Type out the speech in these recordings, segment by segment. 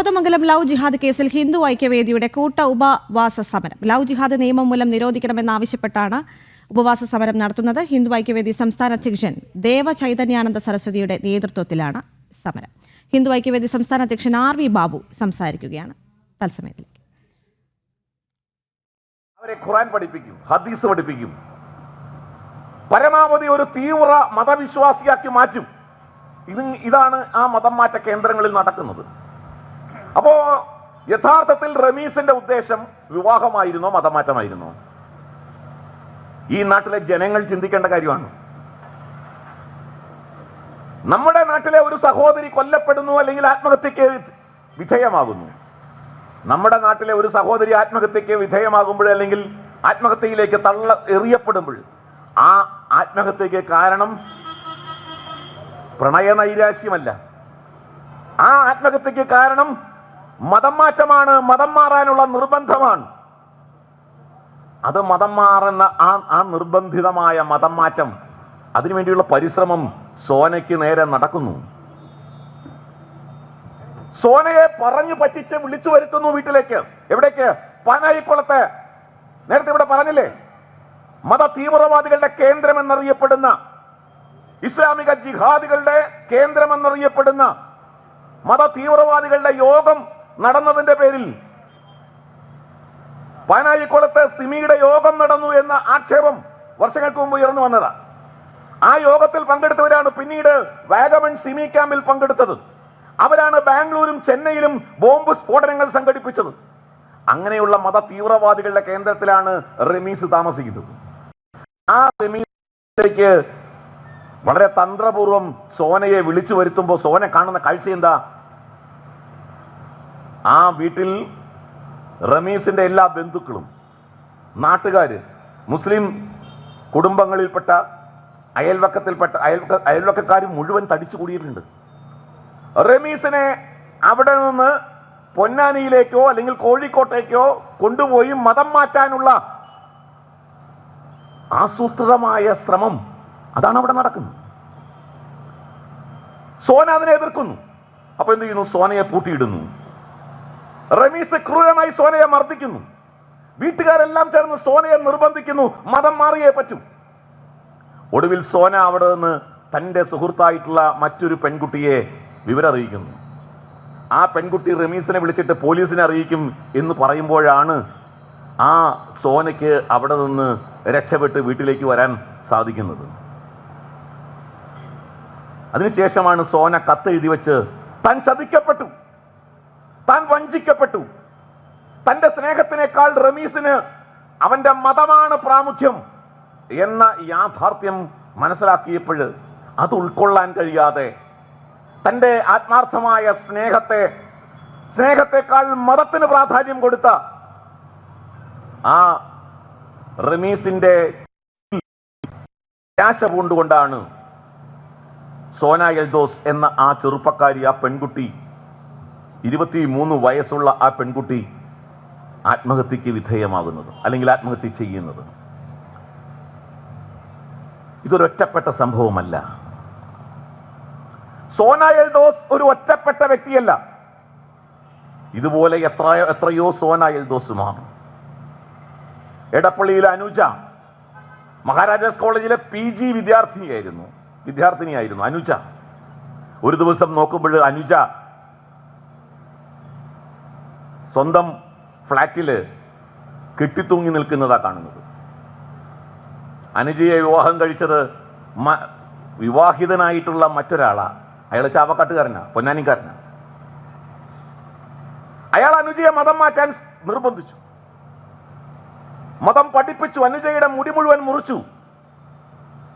Kothamangalam love ജിഹാദ് കേസിൽ ഹിന്ദു ഐക്യവേദിയുടെ കൂട്ട ഉപവാസ സമരം. ലവ് ജിഹാദ് നിയമം മൂലം നിരോധിക്കണമെന്നാവശ്യപ്പെട്ടാണ് ഉപവാസ സമരം നടത്തുന്നത്. ഹിന്ദു ഐക്യവേദി സംസ്ഥാന അധ്യക്ഷൻ ദേവ ചൈതന്യാനന്ദ സരസ്വതിയുടെ നേതൃത്വത്തിലാണ് സമരം. ഹിന്ദു ഐക്യവേദി സംസ്ഥാന അധ്യക്ഷൻ ആർ വി ബാബു സംസാരിക്കുകയാണ്. തത്സമയത്തിലേക്ക്. അവരെ ഖുറാൻ പഠിപ്പിക്കും ഹദീസ് പഠിപ്പിക്കും. പരമാവധി ഒരു തീവ്ര മതവിശ്വാസിയാക്കി മാറ്റും. ഇത് ഇതാണ് ആ മതം മാറ്റ കേന്ദ്രങ്ങളിൽ നടക്കുന്നത്. അപ്പോ യഥാർത്ഥത്തിൽ റമീസിന്റെ ഉദ്ദേശം വിവാഹമായിരുന്നോ മതമാറ്റമായിരുന്നോ? ഈ നാട്ടിലെ ജനങ്ങൾ ചിന്തിക്കേണ്ട കാര്യമാണ്. നമ്മുടെ നാട്ടിലെ ഒരു സഹോദരി കൊല്ലപ്പെടുന്നു അല്ലെങ്കിൽ ആത്മഹത്യക്ക് വിധേയമാകുന്നു. നമ്മുടെ നാട്ടിലെ ഒരു സഹോദരി ആത്മഹത്യക്ക് വിധേയമാകുമ്പോൾ അല്ലെങ്കിൽ ആത്മഹത്യയിലേക്ക് തള്ള എറിയപ്പെടുമ്പോൾ ആ ആത്മഹത്യക്ക് കാരണം പ്രണയ നൈരാശ്യമല്ല ആ ആത്മഹത്യക്ക് കാരണം മതം മാറ്റമാണ് മതം മാറാനുള്ള നിർബന്ധമാണ്. അത് മതം മാറുന്ന ആ ആ നിർബന്ധിതമായ മതം മാറ്റം അതിനുവേണ്ടിയുള്ള പരിശ്രമം സോനയ്ക്ക് നേരെ നടക്കുന്നു. സോനയെ പറഞ്ഞു പറ്റിച്ച് വിളിച്ചു വരുത്തുന്നു വീട്ടിലേക്ക്. എവിടേക്ക്? പനായിക്കുളത്ത്. നേരത്തെ ഇവിടെ പറഞ്ഞില്ലേ? മത തീവ്രവാദികളുടെ കേന്ദ്രം എന്നറിയപ്പെടുന്ന ഇസ്ലാമിക ജിഹാദികളുടെ കേന്ദ്രം എന്നറിയപ്പെടുന്ന മത തീവ്രവാദികളുടെ യോഗം നടന്നതിന്റെ പേരിൽ പാനായിക്കുളത്ത് സിമിയുടെ യോഗം നടന്നു എന്ന ആക്ഷേപം വർഷങ്ങൾക്ക് മുമ്പ് ഉയർന്നു വന്നതാണ് ആ യോഗത്തിൽ പങ്കെടുത്തവരാണ് പിന്നീട് വാഗമൺ സിമി ക്യാമ്പിൽ പങ്കെടുത്തത്. അവരാണ് ബാംഗ്ലൂരും ചെന്നൈയിലും ബോംബ് സ്ഫോടനങ്ങൾ സംഘടിപ്പിച്ചത്. അങ്ങനെയുള്ള മത തീവ്രവാദികളുടെ കേന്ദ്രത്തിലാണ് റമീസ് താമസിക്കുന്നത്. ആ റമീസിലേക്ക് വളരെ തന്ത്രപൂർവം സോനയെ വിളിച്ചു വരുത്തുമ്പോൾ സോന കാണുന്ന കാഴ്ച എന്താ? ആ വീട്ടിൽ റമീസിന്റെ എല്ലാ ബന്ധുക്കളും നാട്ടുകാർ മുസ്ലിം കുടുംബങ്ങളിൽപ്പെട്ട അയൽവക്കത്തിൽപ്പെട്ട അയൽവക്ക അയൽവക്കക്കാർ മുഴുവൻ തടിച്ചു കൂടിയിട്ടുണ്ട്. റമീസിനെ അവിടെ നിന്ന് പൊന്നാനിയിലേക്കോ അല്ലെങ്കിൽ കോഴിക്കോട്ടേക്കോ കൊണ്ടുപോയി മതം മാറ്റാനുള്ള ആസൂത്രിതമായ ശ്രമം അതാണ് അവിടെ നടക്കുന്നത്. സോന അതിനെ എതിർക്കുന്നു. അപ്പൊ എന്ത് ചെയ്യുന്നു? സോനയെ പൂട്ടിയിടുന്നു. റമീസ് ക്രൂരമായി സോനയെ മർദ്ദിക്കുന്നു. വീട്ടുകാരെല്ലാം ചേർന്ന് സോനയെ നിർബന്ധിക്കുന്നു. മതം മാറിയേ പറ്റും. ഒടുവിൽ സോന അവിടെ നിന്ന് തന്റെ സുഹൃത്തായിട്ടുള്ള മറ്റൊരു പെൺകുട്ടിയെ വിവരറിയിക്കുന്നു. ആ പെൺകുട്ടി റമീസിനെ വിളിച്ചിട്ട് പോലീസിനെ അറിയിക്കും എന്ന് പറയുമ്പോഴാണ് ആ സോനയ്ക്ക് അവിടെ നിന്ന് രക്ഷപ്പെട്ട് വീട്ടിലേക്ക് വരാൻ സാധിക്കുന്നത്. അതിനുശേഷമാണ് സോന കത്തെഴുതി വെച്ച് താൻ ചതിക്കപ്പെട്ടു. താൻ വഞ്ചിക്കപ്പെട്ടു. തന്റെ സ്നേഹത്തിനേക്കാൾ റമീസിന് അവന്റെ മതമാണ് പ്രാമുഖ്യം എന്ന യാഥാർത്ഥ്യം മനസ്സിലാക്കിയപ്പോൾ അത് ഉൾക്കൊള്ളാൻ കഴിയാതെ തന്റെ ആത്മാർത്ഥമായ സ്നേഹത്തെ സ്നേഹത്തെക്കാൾ മതത്തിന് പ്രാധാന്യം കൊടുത്ത ആ റമീസിന്റെ നിരാശ പൂണ്ടുകൊണ്ടാണ് സോന എൽദോസ് എന്ന ആ ചെറുപ്പക്കാരി ആ പെൺകുട്ടി ഇരുപത്തി മൂന്ന് വയസ്സുള്ള ആ പെൺകുട്ടി ആത്മഹത്യക്ക് വിധേയമാകുന്നത് അല്ലെങ്കിൽ ആത്മഹത്യ ചെയ്യുന്നത്. ഇതൊരൊറ്റപ്പെട്ട സംഭവമല്ല. സോന എൽദോസ് ഒരു ഒറ്റപ്പെട്ട വ്യക്തിയല്ല. ഇതുപോലെ എത്ര എത്രയോ സോന എൽദോസുമാണ് എടപ്പള്ളിയിലെ അനുജ മഹാരാജാസ് കോളേജിലെ പി ജി വിദ്യാർത്ഥിനിയായിരുന്നു വിദ്യാർത്ഥിനിയായിരുന്നു അനുജ. ഒരു ദിവസം നോക്കുമ്പോൾ അനുജ സ്വന്തം ഫ്ളാറ്റിൽ കെട്ടിത്തൂങ്ങി നിൽക്കുന്നതാണ് കാണുന്നത്. അനുജയെ വിവാഹം കഴിച്ചത് വിവാഹിതനായിട്ടുള്ള മറ്റൊരാളാ. അയാൾ ചാവക്കാട്ടുകാരനാ പൊന്നാനിക്കാരനാ. അയാൾ അനുജയെ മതം മാറ്റാൻ നിർബന്ധിച്ചു. മതം പഠിപ്പിച്ചു അനുജയുടെ മുടി മുഴുവൻ മുറിച്ചു.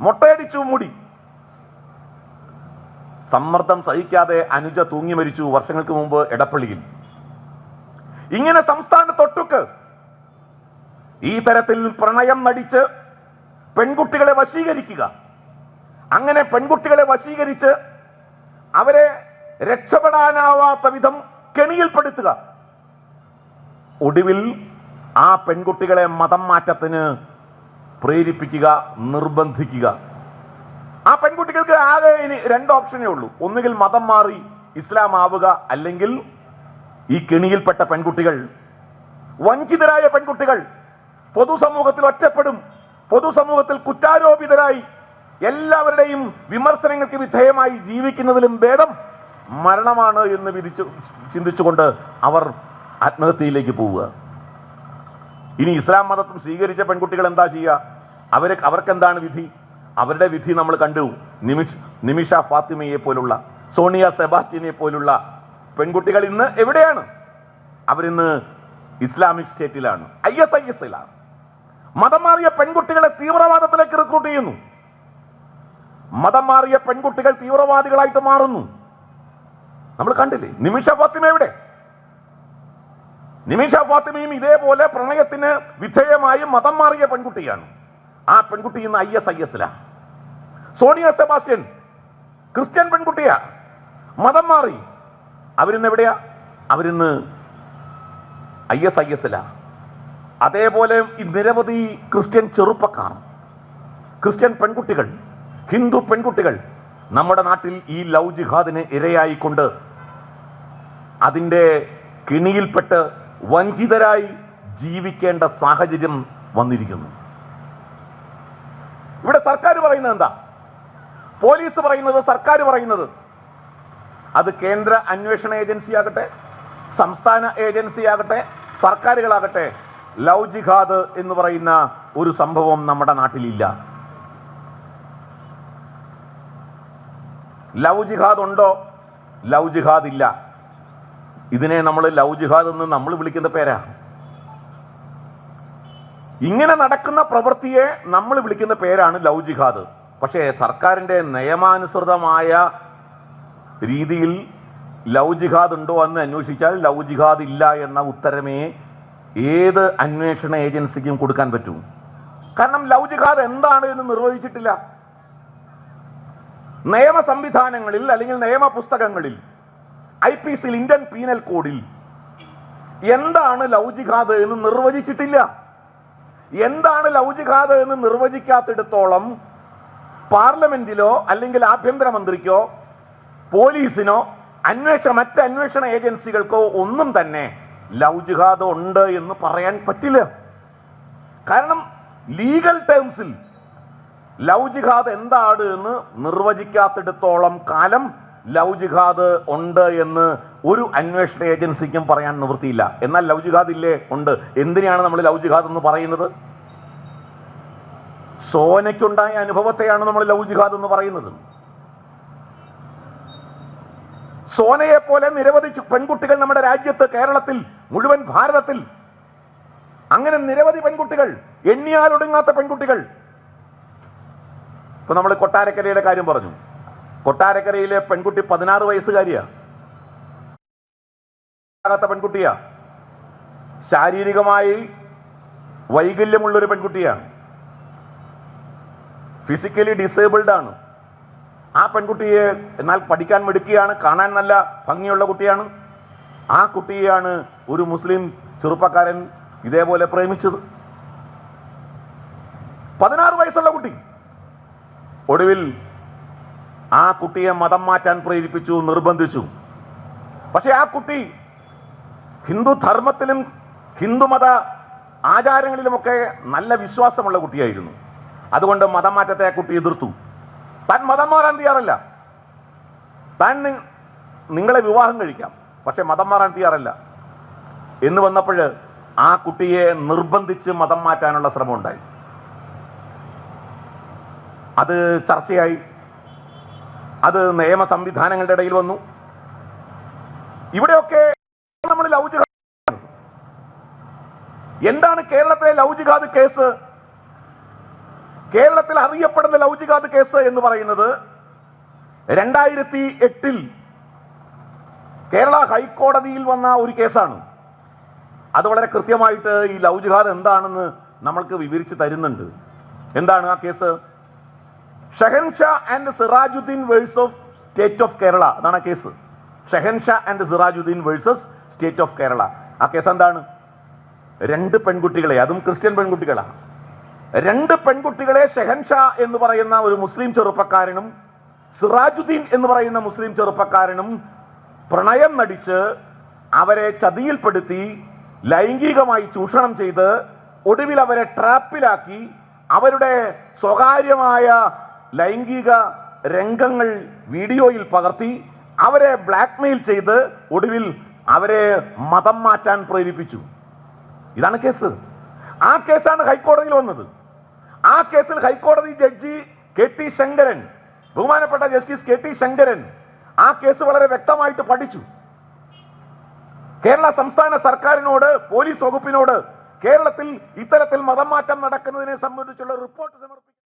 മൊട്ടയടിച്ചു മുടി. സമ്മർദ്ദം സഹിക്കാതെ അനുജ തൂങ്ങി മരിച്ചു വർഷങ്ങൾക്ക് മുമ്പ് എടപ്പള്ളിയിൽ. ഇങ്ങനെ സംസ്ഥാനത്തൊട്ടുക്ക് ഈ തരത്തിൽ പ്രണയം നടിച്ച് പെൺകുട്ടികളെ വശീകരിക്കുക. അങ്ങനെ പെൺകുട്ടികളെ വശീകരിച്ച് അവരെ രക്ഷപ്പെടാനാവാത്ത വിധം കെണിയിൽപ്പെടുത്തുക. ഒടുവിൽ ആ പെൺകുട്ടികളെ മതം മാറ്റത്തിന് പ്രേരിപ്പിക്കുക നിർബന്ധിക്കുക. ആ പെൺകുട്ടികൾക്ക് ആകെ ഇനി രണ്ട് ഓപ്ഷനേ ഉള്ളൂ. ഒന്നുകിൽ മതം മാറി ഇസ്ലാം ആവുക അല്ലെങ്കിൽ ഈ കെണിയിൽപ്പെട്ട പെൺകുട്ടികൾ വഞ്ചിതരായ പെൺകുട്ടികൾ പൊതുസമൂഹത്തിൽ ഒറ്റപ്പെടും പൊതുസമൂഹത്തിൽ കുറ്റാരോപിതരായി എല്ലാവരുടെയും വിമർശനങ്ങൾക്ക് വിധേയമായി ജീവിക്കുന്നതിലും ഭേദം മരണമാണ് എന്ന് വിധിച്ചു ചിന്തിച്ചുകൊണ്ട് അവർ ആത്മഹത്യയിലേക്ക് പോവുക. ഇനി ഇസ്ലാം മതം സ്വീകരിച്ച പെൺകുട്ടികൾ എന്താ ചെയ്യുക? അവരെ അവർക്ക് എന്താണ് വിധി? അവരുടെ വിധി നമ്മൾ കണ്ടു. നിമിഷ നിമിഷ ഫാത്തിമയെ പോലുള്ള സോണിയ സെബാസ്റ്റ്യനെ പോലുള്ള പെൺകുട്ടികൾ ഇന്ന് എവിടെയാണ്? അവരിന്ന് ഇസ്ലാമിക് സ്റ്റേറ്റിലാണ്. ഐ എസ് ഐ എസ് ഐയിലാണ് മതം മാറിയ പെൺകുട്ടികളെ തീവ്രവാദത്തിലേക്ക് റിക്രൂട്ട് ചെയ്യുന്നു. മതം മാറിയ പെൺകുട്ടികൾ തീവ്രവാദികളായിട്ട് മാറുന്നു. നമ്മൾ കണ്ടില്ലേ? നിമിഷ ഫാത്തിമ എവിടെ? നിമിഷ ഫാത്തിമയും ഇതേപോലെ പ്രണയത്തിന് വിധേയമായി മതം മാറിയ പെൺകുട്ടിയാണ്. ആ പെൺകുട്ടി ഇന്ന് ഐ എസ് ഐ എസിലാണ് സോണിയ സെബാസ്റ്റ്യൻ ക്രിസ്ത്യൻ പെൺകുട്ടിയാ. മതം മാറി. അവരിന്ന് എവിടെയാ? അവരിന്ന് ഐ എസ് ഐ എസിലാ. അതേപോലെ നിരവധി ക്രിസ്ത്യൻ ചെറുപ്പക്കാർ ക്രിസ്ത്യൻ പെൺകുട്ടികൾ ഹിന്ദു പെൺകുട്ടികൾ നമ്മുടെ നാട്ടിൽ ഈ ലവ് ജിഹാദിന് ഇരയായിക്കൊണ്ട് അതിന്റെ കിണിയിൽപ്പെട്ട് വഞ്ചിതരായി ജീവിക്കേണ്ട സാഹചര്യം വന്നിരിക്കുന്നു. ഇവിടെ സർക്കാർ പറയുന്നത് എന്താ? പോലീസ് പറയുന്നത് സർക്കാർ പറയുന്നത് അത് കേന്ദ്ര അന്വേഷണ ഏജൻസി ആകട്ടെ സംസ്ഥാന ഏജൻസി ആകട്ടെ സർക്കാരുകളാകട്ടെ ലവ് ജിഹാദ് എന്ന് പറയുന്ന ഒരു സംഭവം നമ്മുടെ നാട്ടിലില്ല. ലവ് ജിഹാദ് ഉണ്ടോ? ലവ് ജിഹാദ് ഇല്ല. ഇതിനെ നമ്മൾ ലവ് ജിഹാദ് എന്ന് നമ്മൾ വിളിക്കുന്ന പേരാ. ഇങ്ങനെ നടക്കുന്ന പ്രവൃത്തിയെ നമ്മൾ വിളിക്കുന്ന പേരാണ് ലവ് ജിഹാദ് പക്ഷേ സർക്കാരിന്റെ നിയമാനുസൃതമായ രീതിയിൽ ലവ് ജിഹാദ് ഉണ്ടോ എന്ന് അന്വേഷിച്ചാൽ ലവ് ജിഹാദ് ഇല്ല എന്ന ഉത്തരമേ ഏത് അന്വേഷണ ഏജൻസിക്കും കൊടുക്കാൻ പറ്റൂ. കാരണം ലവ് ജിഹാദ് എന്താണ് എന്ന് നിർവചിച്ചിട്ടില്ല നിയമ സംവിധാനങ്ങളിൽ അല്ലെങ്കിൽ നിയമ പുസ്തകങ്ങളിൽ ഐ പി സിയിൽ ഇന്ത്യൻ പീനൽ കോഡിൽ എന്താണ് ലവ് ജിഹാദ് എന്ന് നിർവചിച്ചിട്ടില്ല. എന്താണ് ലവ് ജിഹാദ് എന്ന് നിർവചിക്കാത്തിടത്തോളം പാർലമെന്റിലോ അല്ലെങ്കിൽ ആഭ്യന്തരമന്ത്രിക്കോ പോലീസിനോ അന്വേഷണ മറ്റ് അന്വേഷണ ഏജൻസികൾക്കോ ഒന്നും തന്നെ ലവ് ജിഹാദ് ഉണ്ട് എന്ന് പറയാൻ പറ്റില്ല. കാരണം ലീഗൽ ടേംസിൽ ലവ് ജിഹാദ് എന്താണ് എന്ന് നിർവചിക്കാത്തിടത്തോളം കാലം ലവ് ജിഹാദ് ഉണ്ട് എന്ന് ഒരു അന്വേഷണ ഏജൻസിക്കും പറയാൻ നിവൃത്തിയില്ല. എന്നാൽ ലവ് ജിഹാദ് ഇല്ലേ? ഉണ്ട്. എന്തിനാണ് നമ്മൾ ലവ് ജിഹാദ് എന്ന് പറയുന്നത്? സോനയ്ക്കുണ്ടായ അനുഭവത്തെയാണ് നമ്മൾ ലവ് ജിഹാദ് എന്ന് പറയുന്നത്. സോനയെ പോലെ നിരവധി പെൺകുട്ടികൾ നമ്മുടെ രാജ്യത്ത് കേരളത്തിൽ മുഴുവൻ ഭാരതത്തിൽ. അങ്ങനെ നിരവധി പെൺകുട്ടികൾ എണ്ണിയാലൊടുങ്ങാത്ത പെൺകുട്ടികൾ. ഇപ്പൊ നമ്മൾ കൊട്ടാരക്കരയിലെ കാര്യം പറഞ്ഞു. കൊട്ടാരക്കരയിലെ പെൺകുട്ടി പതിനാറ് വയസ്സുകാരിയാ. പെൺകുട്ടിയാ. ശാരീരികമായി വൈകല്യമുള്ളൊരു പെൺകുട്ടിയാണ് ഫിസിക്കലി ഡിസേബിൾഡ് ആണ്. ആ പെൺകുട്ടിയെ എന്നാൽ പഠിക്കാൻ മിടുക്കിയാണ് കാണാൻ നല്ല ഭംഗിയുള്ള കുട്ടിയാണ്. ആ കുട്ടിയെയാണ് ഒരു മുസ്ലിം ചെറുപ്പക്കാരൻ ഇതേപോലെ പ്രേമിച്ചത്. പതിനാറ് വയസ്സുള്ള കുട്ടി. ഒടുവിൽ ആ കുട്ടിയെ മതം മാറ്റാൻ പ്രേരിപ്പിച്ചു നിർബന്ധിച്ചു. പക്ഷെ ആ കുട്ടി ഹിന്ദു ധർമ്മത്തിലും ഹിന്ദുമത ആചാരങ്ങളിലുമൊക്കെ നല്ല വിശ്വാസമുള്ള കുട്ടിയായിരുന്നു. അതുകൊണ്ട് മതം മാറ്റത്തെ ആ കുട്ടി എതിർത്തു. താൻ മതം മാറാൻ തയ്യാറല്ല. താൻ നിങ്ങളെ വിവാഹം കഴിക്കാം. പക്ഷെ മതം മാറാൻ തയ്യാറല്ല. എന്ന് വന്നപ്പോൾ ആ കുട്ടിയെ നിർബന്ധിച്ച് മതം മാറ്റാനുള്ള ശ്രമം ഉണ്ടായി അത് ചർച്ചയായി. അത് നിയമ സംവിധാനങ്ങളുടെ ഇടയിൽ വന്നു. ഇവിടെയൊക്കെ നമ്മൾ ലവ് എന്താണ് കേരളത്തിലെ ലവ് കേസ്? കേരളത്തിൽ അറിയപ്പെടുന്ന ലവ് കേസ് എന്ന് പറയുന്നത് രണ്ടായിരത്തി എട്ടിൽ കേരള ഹൈക്കോടതിയിൽ വന്ന ഒരു കേസാണ്. അത് വളരെ കൃത്യമായിട്ട് ഈ ലവ് ജിഹാദ് എന്താണെന്ന് നമ്മൾക്ക് വിവരിച്ച് തരുന്നുണ്ട്. എന്താണ് ആ case? Shehanshah and Sirajuddeen versus of state of Kerala. അതാണ് ആ case. Shehanshah and Sirajuddeen versus state of Kerala. ആ കേസ് എന്താണ്? രണ്ട് പെൺകുട്ടികളെ അതും ക്രിസ്ത്യൻ പെൺകുട്ടികളാണ്. രണ്ട് പെൺകുട്ടികളെ ഷെഹൻഷാ എന്ന് പറയുന്ന ഒരു മുസ്ലിം ചെറുപ്പക്കാരനും സിറാജുദ്ദീൻ എന്ന് പറയുന്ന മുസ്ലിം ചെറുപ്പക്കാരനും പ്രണയം നടിച്ച് അവരെ ചതിയിൽപ്പെടുത്തി ലൈംഗികമായി ചൂഷണം ചെയ്ത് ഒടുവിൽ അവരെ ട്രാപ്പിലാക്കി. അവരുടെ സ്വകാര്യമായ ലൈംഗിക രംഗങ്ങൾ വീഡിയോയിൽ പകർത്തി അവരെ ബ്ലാക്ക്മെയിൽ ചെയ്ത് ഒടുവിൽ അവരെ മതം മാറ്റാൻ പ്രേരിപ്പിച്ചു. ഇതാണ് കേസ്. ആ കേസാണ് ഹൈക്കോടതിയിൽ വന്നത്. ആ കേസിൽ ഹൈക്കോടതി ജഡ്ജി കെ ടി ശങ്കരൻ ബഹുമാനപ്പെട്ട ജസ്റ്റിസ് കെ ടി ശങ്കരൻ ആ കേസ് വളരെ വ്യക്തമായിട്ട് പഠിച്ചു. കേരള സംസ്ഥാന സർക്കാരിനോട് പോലീസ് വകുപ്പിനോട് കേരളത്തിൽ ഇത്തരത്തിൽ മതം മാറ്റം നടക്കുന്നതിനെ സംബന്ധിച്ചുള്ള റിപ്പോർട്ട് സമർപ്പിച്ചു